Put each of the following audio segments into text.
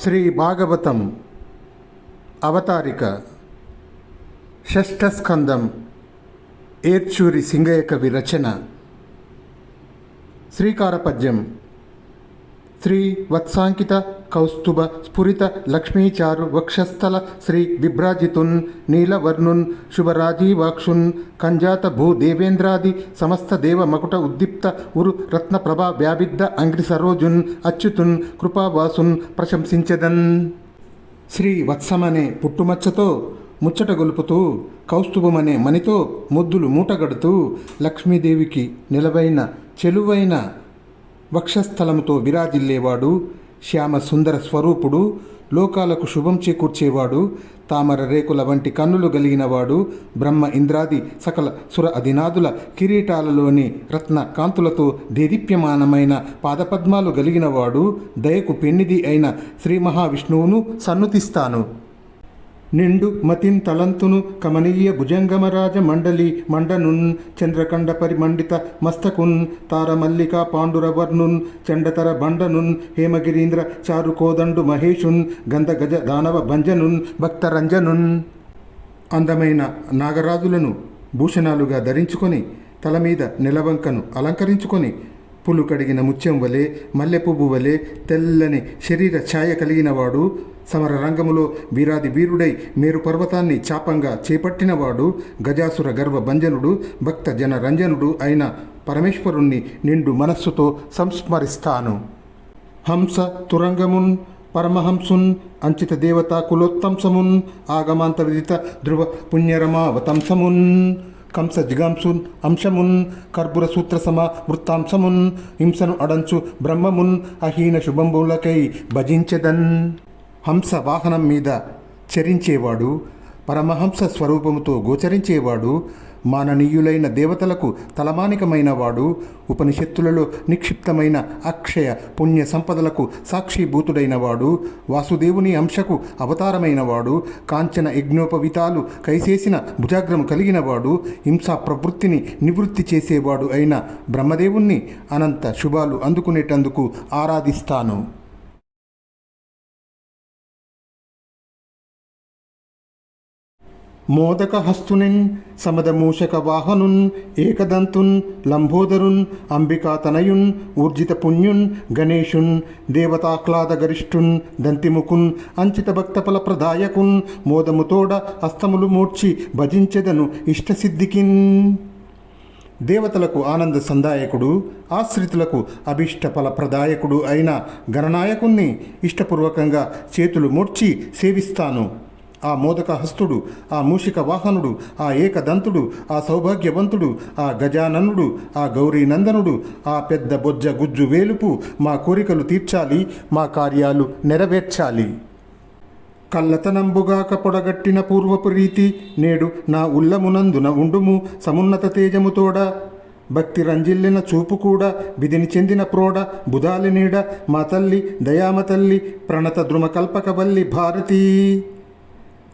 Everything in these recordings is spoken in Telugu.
శ్రీ భాగవతం అవతారిక షష్ఠస్కందం ఏర్చూరి సింగయ్య కవి రచన శ్రీకారపద్యం శ్రీ వత్సాంకిత కౌస్తుభ స్ఫురిత లక్ష్మీచారు వక్షస్థల శ్రీ విభ్రాజితున్ నీలవర్ణున్ శుభరాజీవాక్షున్ కంజాత భూ దేవేంద్రాది సమస్త దేవ మకుట ఉద్దీప్త ఉరు రత్న ప్రభా వ్యాబిద్ద అంగ్రి సరోజున్ అచ్యుతున్ కృపావాసున్ ప్రశంసించదన్. శ్రీ వత్సమనే పుట్టుమచ్చతో ముచ్చట గొలుపుతూ కౌస్తుభమనే మణితో ముద్దులు మూటగడుతూ లక్ష్మీదేవికి నిలవైన చెలువైన వక్షస్థలముతో విరాజిల్లేవాడు శ్యామ సుందర స్వరూపుడు లోకాలకు శుభం చేకూర్చేవాడు తామర రేకుల వంటి కన్నులు గలిగినవాడు బ్రహ్మ ఇంద్రాది సకల సుర అధినాదుల కిరీటాలలోని రత్న కాంతులతో దేదీప్యమానమైన పాదపద్మాలు గలిగినవాడు దయకు పెన్నిది అయిన శ్రీ మహావిష్ణువును సన్నుతిస్తాను. నిండు మతిన్ తలంతును కమనీయ భుజంగమరాజ మండలి మండనున్ చంద్రకండ పరిమండిత మస్తకున్ తారమల్లికా పాండురవర్ణున్ చండతర బండనున్ హేమగిరీంద్ర చారుకోదండు మహేషున్ గంధగజ దానవ భంజనున్ భక్తరంజనున్. అందమైన నాగరాజులను భూషణాలుగా ధరించుకొని తల మీద నిలవంకను అలంకరించుకొని పులు కడిగిన ముత్యం వలె మల్లెపువ్వు వలె తెల్లని శరీర ఛాయ కలిగినవాడు సమర రంగములో వీరాది వీరుడై మేరు పర్వతాన్ని చాపంగా చేపట్టినవాడు గజాసుర గర్వ భంజనుడు భక్త జన రంజనుడు అయిన పరమేశ్వరుణ్ణి నిండు మనస్సుతో సంస్మరిస్తాను. హంస తురంగమున్ పరమహంసున్ అంచిత దేవత కులోత్తంసమున్ ఆగమాంత విదిత ధ్రువ పుణ్యరమావతంసమున్. కంసజిగాంసున్ అంశమున్ కర్పూర సూత్ర సమ వృత్తాంశమున్ హింసను అడంచు బ్రహ్మమున్ అహీన శుభంబులకై భజించదన్. హంస వాహనం మీద చరించేవాడు పరమహంస స్వరూపముతో గోచరించేవాడు మాననీయులైన దేవతలకు తలమానికమైన వాడు ఉపనిషత్తులలో నిక్షిప్తమైన అక్షయ పుణ్య సంపదలకు సాక్షిభూతుడైన వాడు వాసుదేవుని అంశకు అవతారమైన వాడు కాంచన యజ్ఞోపవితాలు కైసేసిన భుజాగ్రము కలిగిన వాడు హింసా ప్రవృత్తిని నివృత్తి చేసేవాడు అయిన బ్రహ్మదేవుణ్ణి అనంత శుభాలు అందుకునేటందుకు ఆరాధిస్తాను. మోదకహస్తునిన్ సమదమూషక వాహనున్ ఏకదంతున్ లంబోదరున్ అంబికాతనయున్ ఊర్జిత పుణ్యున్ గణేషున్ దేవతాహ్లాద గరిష్ఠున్ దంతిముకున్ అంచిత భక్తఫల ప్రదాయకున్ మోదముతోడ హస్తములు మూర్చి భజించెదను ఇష్టసిద్ధికిన్. దేవతలకు ఆనంద సందాయకుడు ఆశ్రితులకు అభిష్ట ఫలప్రదాయకుడు అయిన గణనాయకుణ్ణి ఇష్టపూర్వకంగా చేతులు మూర్చి సేవిస్తాను. ఆ మోదక హస్తుడు ఆ మూషిక వాహనుడు ఆ ఏకదంతుడు ఆ సౌభాగ్యవంతుడు ఆ గజాననుడు ఆ గౌరీనందనుడు ఆ పెద్ద బొజ్జ గుజ్జు వేలుపు మా కోరికలు తీర్చాలి మా కార్యాలు నెరవేర్చాలి. కల్లతనంబుగాక పొడగట్టిన పూర్వపు రీతి నేడు నా ఉల్లమునందున ఉండుము సమున్నత తేజముతోడ భక్తి రంజిల్లిన చూపు కూడా విధిని చెందిన ప్రోడ బుధాలి నీడ మా తల్లి దయామ తల్లి ప్రణత ద్రుమకల్పకవల్లి భారతీ.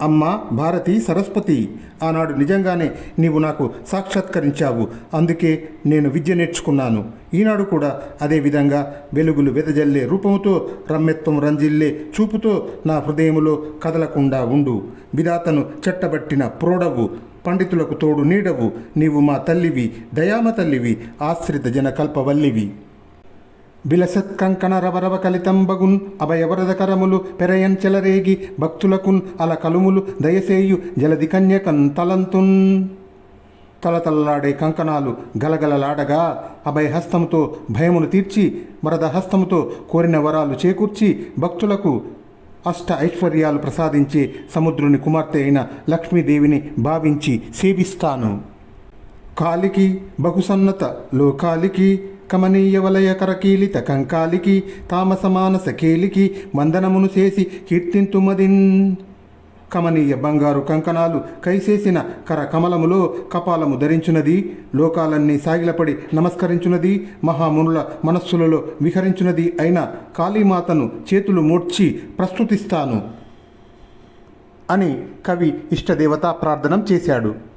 అమ్మ భారతి సరస్వతి ఆనాడు నిజంగానే నీవు నాకు సాక్షాత్కరించావు. అందుకే నేను విద్య నేర్చుకున్నాను. ఈనాడు కూడా అదే విధంగా వెలుగులు వెదజల్లే రూపముతో రమ్యత్వం రంజిల్లే చూపుతో నా హృదయములో కదలకుండా ఉండు. విధాతను చెట్టబట్టిన ప్రోడవు పండితులకు తోడు నీడవు. నీవు మా తల్లివి దయామ తల్లివి ఆశ్రిత జన కల్పవల్లివి బిలసత్ కంకణ రవరవ కలితంబగున్ అభయవరద కరములు పెరయంచెలరేగి భక్తులకున్ అల కలుములు దయసేయు జలది కన్యకన్ తలంతున్. తలతలలాడే కంకణాలు గలగలలాడగా అభయహస్తముతో భయమును తీర్చి వరద హస్తముతో కోరిన వరాలు చేకూర్చి భక్తులకు అష్ట ఐశ్వర్యాలు ప్రసాదించే సముద్రుని కుమార్తె అయిన లక్ష్మీదేవిని భావించి సేవిస్తాను. కాలికి బహుసన్నత లోకాలికి కమనీయ వలయ కరకీలిత కంకాలికి తామసమానస కీలికి వందనమును చేసి కీర్తింతుమదిన్. కమనీయ బంగారు కంకణాలు కైసేసిన కర కమలములో కపాలము ధరించున్నది లోకాలన్నీ సాగిలపడి నమస్కరించున్నది మహామునుల మనస్సులలో విహరించున్నది అయిన కాళీమాతను చేతులు మూడ్చి ప్రస్తుతిస్తాను అని కవి ఇష్టదేవత ప్రార్థనం చేశాడు.